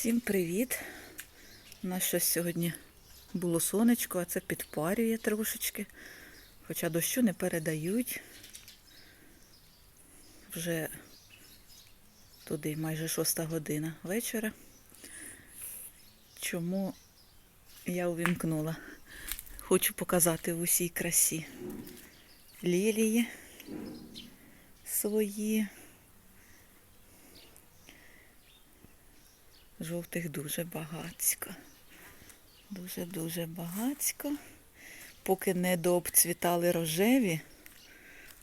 Всім привіт! У нас щось сьогодні було сонечко, а це підпарює трошечки. Хоча дощу не передають. Вже туди майже шоста година вечора. Чому я увімкнула? Хочу показати в усій красі лілії свої. Жовтих дуже багацько. Дуже-дуже багацько. Поки не дообцвітали рожеві.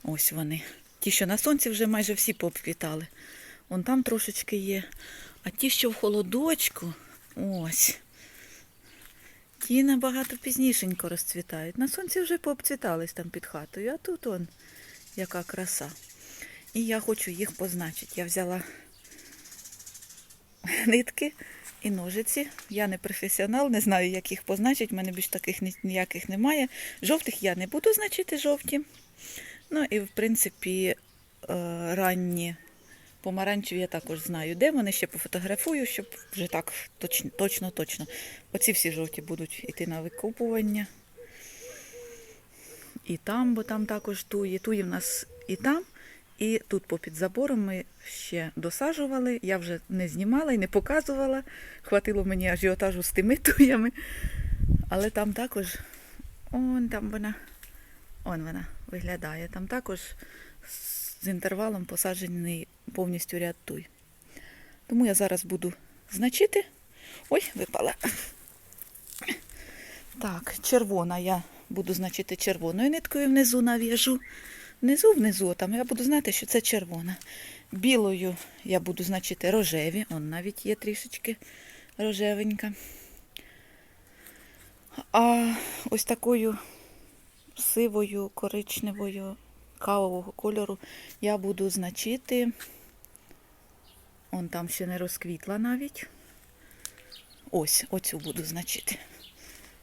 Ось вони. Ті, що на сонці вже майже всі пообцвітали. Вон там трошечки є. А ті, що в холодочку, ось. Ті набагато пізнішенько розцвітають. На сонці вже пообцвітались там під хатою, а тут он яка краса. І я хочу їх позначити. Я взяла нитки і ножиці. Я не професіонал, не знаю, як їх позначити. У мене більш таких ніяких немає. Жовтих я не буду значити жовті. Ну і в принципі е, ранні помаранчеві я також знаю, де вони ще пофотографую, щоб вже так точно, точно. Оці всі жовті будуть йти на викопування. І там, бо там також туї. Туї в нас і там, і тут попід забором ми ще досаджували. Я вже не знімала і не показувала. Хватило мені ажіотажу з тими туями. Але там також, он там вона, он вона виглядає. Там також з інтервалом посаджений повністю ряд туй. Тому я зараз буду значити. Ой, випала. Так, червона я буду значити червоною ниткою внизу нав'яжу. Внизу, внизу, там я буду знати, що це червона. Білою я буду значити рожеві. Он навіть є трішечки рожевенька. А ось такою сивою, коричневою, кавового кольору я буду значити. Он там ще не розквітла навіть. Ось, оцю буду значити.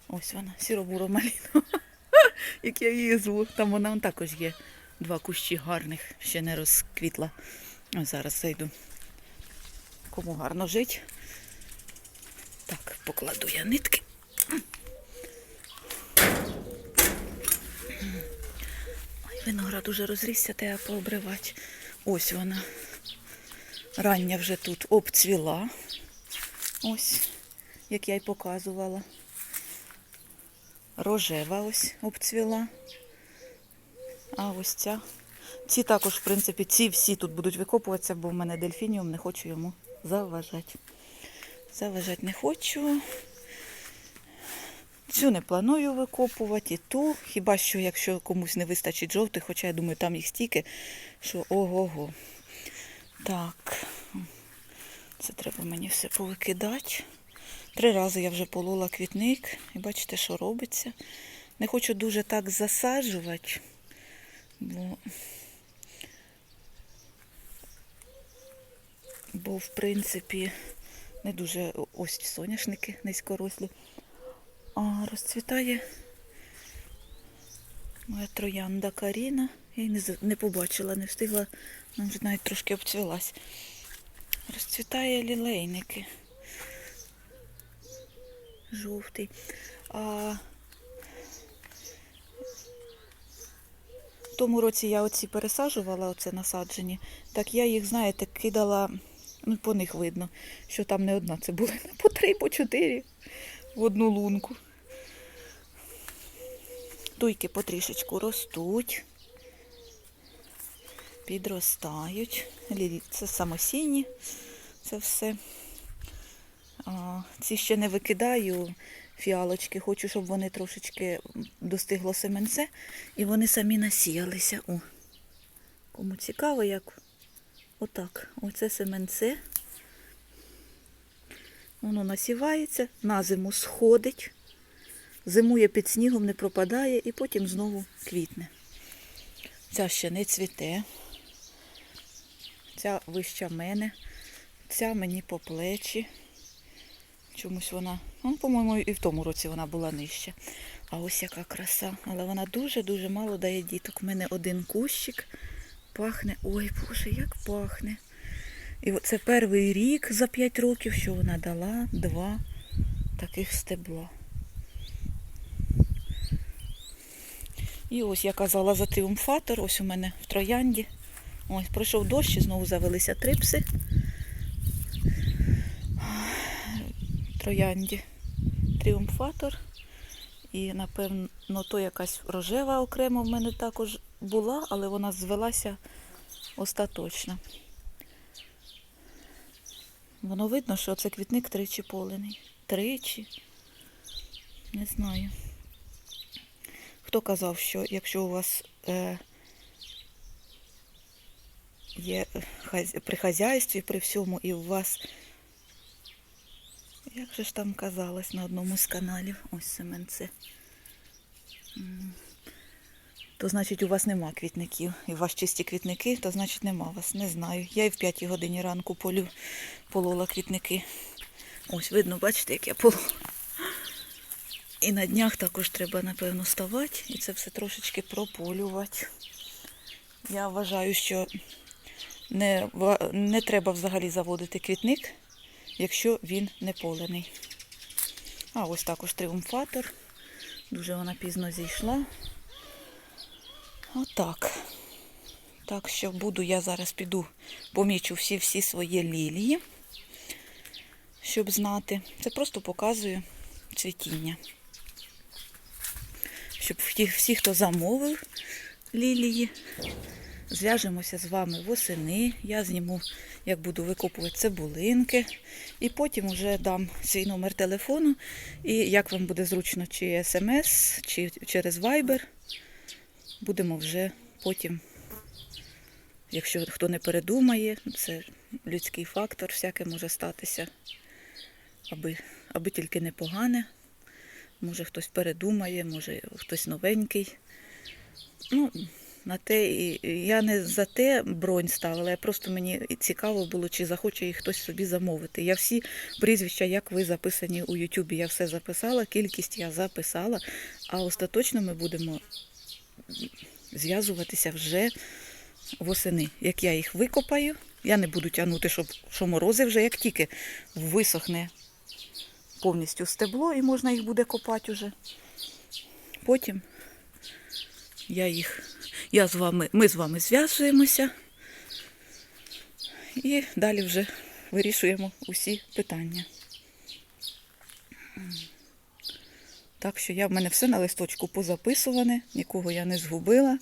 Ось вона, сіробуро малінова. Як я її зву. Там вона он також є. Два кущі гарних, ще не розквітла. Ось зараз зайду. Кому гарно жить. Так, покладу я нитки. Ой, виноград уже розрісся, треба пообривати. Ось вона. Рання вже тут обцвіла. Ось, як я й показувала. Рожева ось обцвіла. А ось ця. Ці також, в принципі, ці всі тут будуть викопуватися, бо в мене дельфініум, не хочу йому заважати. Заважати не хочу. Цю не планую викопувати, і ту. Хіба що, якщо комусь не вистачить жовтих, хоча я думаю, там їх стільки, що ого-го. Так, це треба мені все повикидати. Три рази я вже полола квітник і бачите, що робиться. Не хочу дуже так засаджувати, бо, бо в принципі, не дуже ось соняшники низькорослі. А розцвітає моя троянда Каріна. Я її не, не побачила, не встигла, вона вже навіть трошки обцвілась. Розцвітає лілейники. Жовтий. А в тому році я оці пересаджувала, оце насаджені, так я їх, знаєте, кидала, ну, по них видно, що там не одна цибулина, по три, по чотири в одну лунку. Туйки потрішечку ростуть, підростають. Це самосінні, це все. А, ці ще не викидаю фіалочки. Хочу, щоб вони трошечки достигло семенце і вони самі насіялися. О, кому цікаво, як отак. Оце семенце. Воно насівається, на зиму сходить, зимує під снігом, не пропадає і потім знову квітне. Ця ще не цвіте. Ця вища мене, ця мені по плечі. Чомусь вона, ну, по-моєму, і в тому році вона була нижча. А ось яка краса. Але вона дуже-дуже мало дає діток. У мене один кущик пахне. Ой, Боже, як пахне. І це перший рік за 5 років, що вона дала два таких стебла. І ось я казала за тріумфатор, ось у мене в троянді. Ось пройшов дощ і знову завелися трипси. Троянді. Тріумфатор. І, напевно, то якась рожева окремо в мене також була, але вона звелася остаточно. Воно видно, що це квітник тричі полений. Тричі. Не знаю. Хто казав, що якщо у вас е, є при хазяйстві, при всьому, і у вас, як же ж там казалось на одному з каналів, ось семенце, то значить у вас нема квітників. І у вас чисті квітники, то значить нема вас. Не знаю. Я і в п'ятій годині ранку полю, полола квітники. Ось видно, бачите, як я полола. І на днях також треба, напевно, ставати і це все трошечки прополювати. Я вважаю, що не, не треба взагалі заводити квітник, якщо він не полений. А ось також тріумфатор. Дуже вона пізно зійшла. Отак. Так що буду, я зараз піду, помічу всі-всі свої лілії, щоб знати. Це просто показую цвітіння. Щоб всі, хто замовив лілії, зв'яжемося з вами восени. Я зніму, як буду викопувати цибулинки. І потім вже дам свій номер телефону. І як вам буде зручно, чи смс, чи через Viber. Будемо вже потім, якщо хто не передумає, це людський фактор, всяке може статися, аби, аби тільки не погане. Може хтось передумає, може хтось новенький. Ну, на те, я не за те бронь ставила, я просто мені цікаво було, чи захоче їх хтось собі замовити. Я всі прізвища, як ви записані у Ютубі, я все записала, кількість я записала, а остаточно ми будемо зв'язуватися вже восени. Як я їх викопаю, я не буду тягнути, щоб що морози вже, як тільки висохне повністю стебло і можна їх буде копати вже. Потім я їх, я з вами, ми з вами зв'язуємося і далі вже вирішуємо усі питання. Так що я в мене все на листочку позаписуване, нікого я не згубила,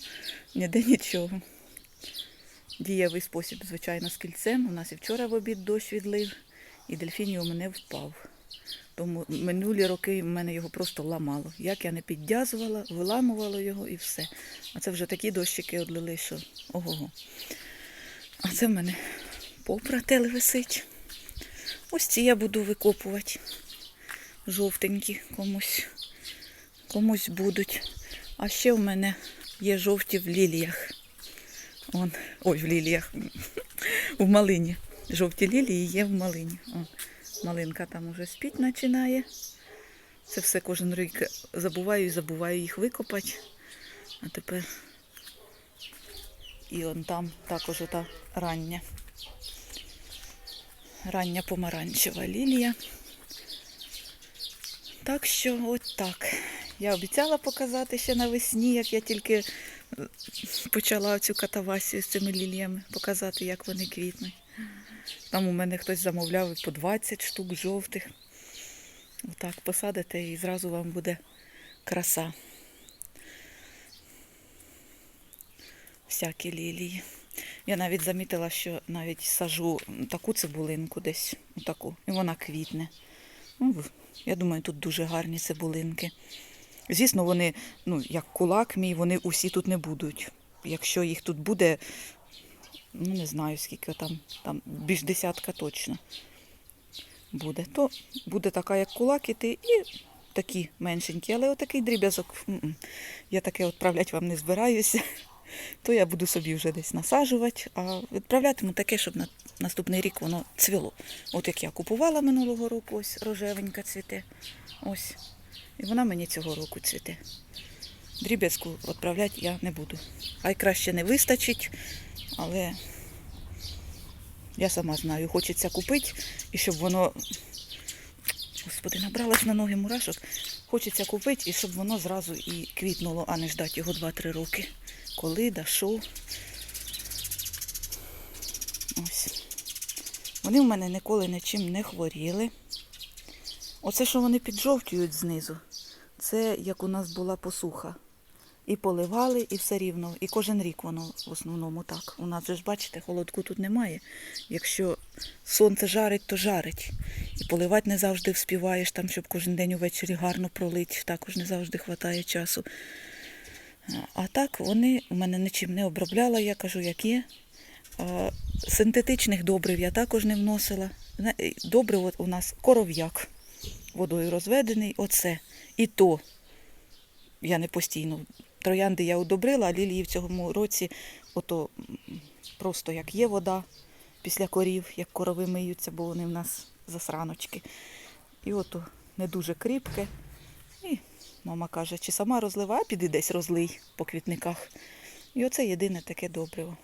ніде нічого. Дієвий спосіб, звичайно, з кільцем. У нас і вчора в обід дощ відлив, і дельфіній у мене впав. Тому минулі роки в мене його просто ламало. Як я не піддязувала, виламувала його і все. А це вже такі дощики одлили, що ого-го. А це в мене попратель висить. Ось ці я буду викопувати. Жовтенькі комусь, комусь будуть. А ще в мене є жовті в ліліях. Вон, ой, в ліліях. В малині. Жовті лілії є в малині. О, малинка там уже спіть починає. Це все кожен рік забуваю і забуваю їх викопати. А тепер і он там також ота рання. Рання помаранчева лілія. Так що от так. Я обіцяла показати ще навесні, як я тільки е, почала цю катавасію з цими ліліями, показати, як вони квітнуть. Там у мене хтось замовляв по 20 штук жовтих. Отак посадите і зразу вам буде краса. Всякі лілії. Я навіть замітила, що навіть сажу таку цибулинку десь, таку, і вона квітне. Ну, я думаю, тут дуже гарні цибулинки. Звісно, вони, ну, як кулак мій, вони усі тут не будуть. Якщо їх тут буде, ну не знаю скільки там, там більш десятка точно буде, то буде така, як кулак іти, і такі меншенькі, але отакий дріб'язок. Я таке відправляти вам не збираюся. То я буду собі вже десь насаджувати, а відправлятиму таке, щоб на наступний рік воно цвіло. От як я купувала минулого року, ось рожевенька цвіте. Ось. І вона мені цього року цвіте. Дріб'язку відправляти я не буду. Хай краще не вистачить, але Я сама знаю, хочеться купити, і щоб воно. Господи, набралась на ноги мурашок. Хочеться купити, і щоб воно зразу і квітнуло, а не ждати його 2-3 роки. Коли, да що. Ось. Вони в мене ніколи нічим не хворіли. Оце, що вони піджовтюють знизу, це як у нас була посуха. І поливали, і все рівно. І кожен рік воно в основному так. У нас же ж, бачите, холодку тут немає. Якщо сонце жарить, то жарить. І поливати не завжди вспіваєш, там, щоб кожен день увечері гарно пролить. Також не завжди вистачає часу. А- так вони у мене нічим не обробляла, я кажу, як є. Синтетичних добрив я також не вносила. Добрив у нас коров'як водою розведений, оце. І то я не постійно. Троянди я удобрила, а лілії в цьому році ото просто як є вода після корів, як корови миються, бо вони в нас засраночки. І ото не дуже кріпке. І мама каже, чи сама розлива, а піди десь розлий по квітниках. І оце єдине таке добриво.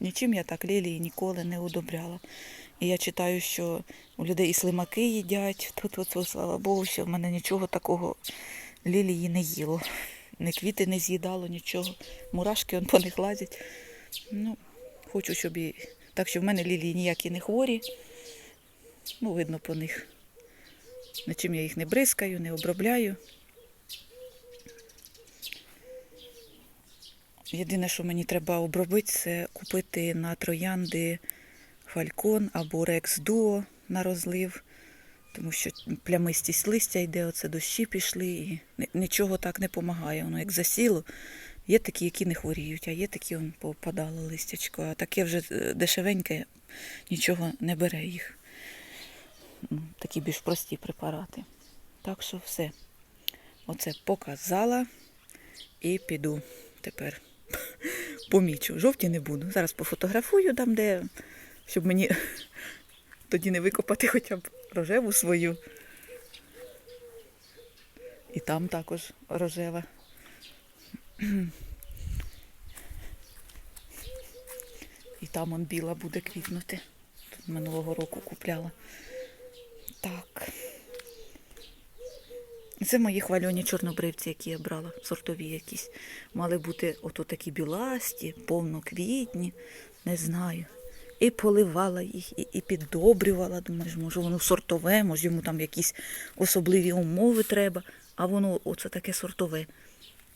Нічим я так лілії ніколи не удобряла. І я читаю, що у людей і слимаки їдять, то, то, слава Богу, що в мене нічого такого лілії не їло. Ні квіти не з'їдало, нічого. Мурашки он по них лазять. Ну, хочу, щоб і. Так що в мене лілії ніякі не хворі. Ну, видно по них. Нічим я їх не бризкаю, не обробляю. Єдине, що мені треба обробити, це купити на троянди фалькон або рекс дуо на розлив, тому що плямистість листя йде, оце дощі пішли, і нічого так не допомагає. Воно як засіло. Є такі, які не хворіють, а є такі, он попадало листячко. А таке вже е, дешевеньке, нічого не бере їх. Ну, Такі більш прості препарати. Так що все. Оце показала і піду тепер помічу. Жовті не буду. Зараз пофотографую там, де, щоб мені тоді не викопати хоча б рожеву свою. І там також рожева. І там он біла буде квітнути. Тут минулого року купляла. Так. Це мої хвальоні чорнобривці, які я брала, сортові якісь. Мали бути ото такі біласті, повноквітні, не знаю. І поливала їх, і, і піддобрювала. Думаєш, може воно сортове, може йому там якісь особливі умови треба, а воно оце таке сортове.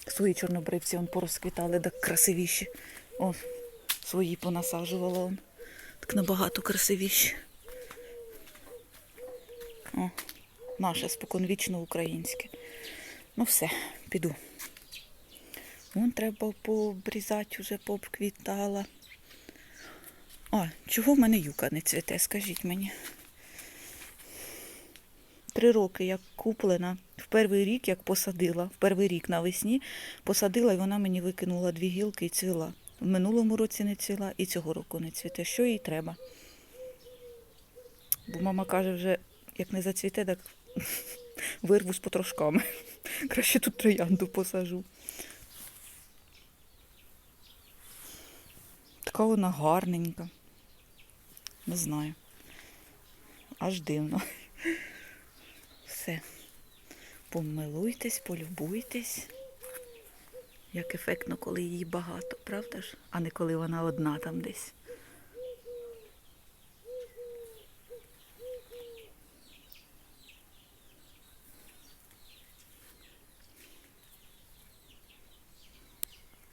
Свої чорнобривці он порозквітали, так красивіші. О, свої понасаджувала он. Так набагато красивіші. О, наше споконвічно українське. Ну все, піду. Вон треба пообрізати, вже пообквітала. А, чого в мене юка не цвіте, скажіть мені. Три роки як куплена. В перший рік, як посадила, в перший рік навесні посадила, і вона мені викинула дві гілки і цвіла. В минулому році не цвіла і цього року не цвіте. Що їй треба? Бо мама каже, вже як не зацвіте, так вирву з потрошками. Краще тут троянду посажу. Така вона гарненька. Не знаю. Аж дивно. Все. Помилуйтесь, полюбуйтесь. Як ефектно, коли її багато, правда ж? А не коли вона одна там десь.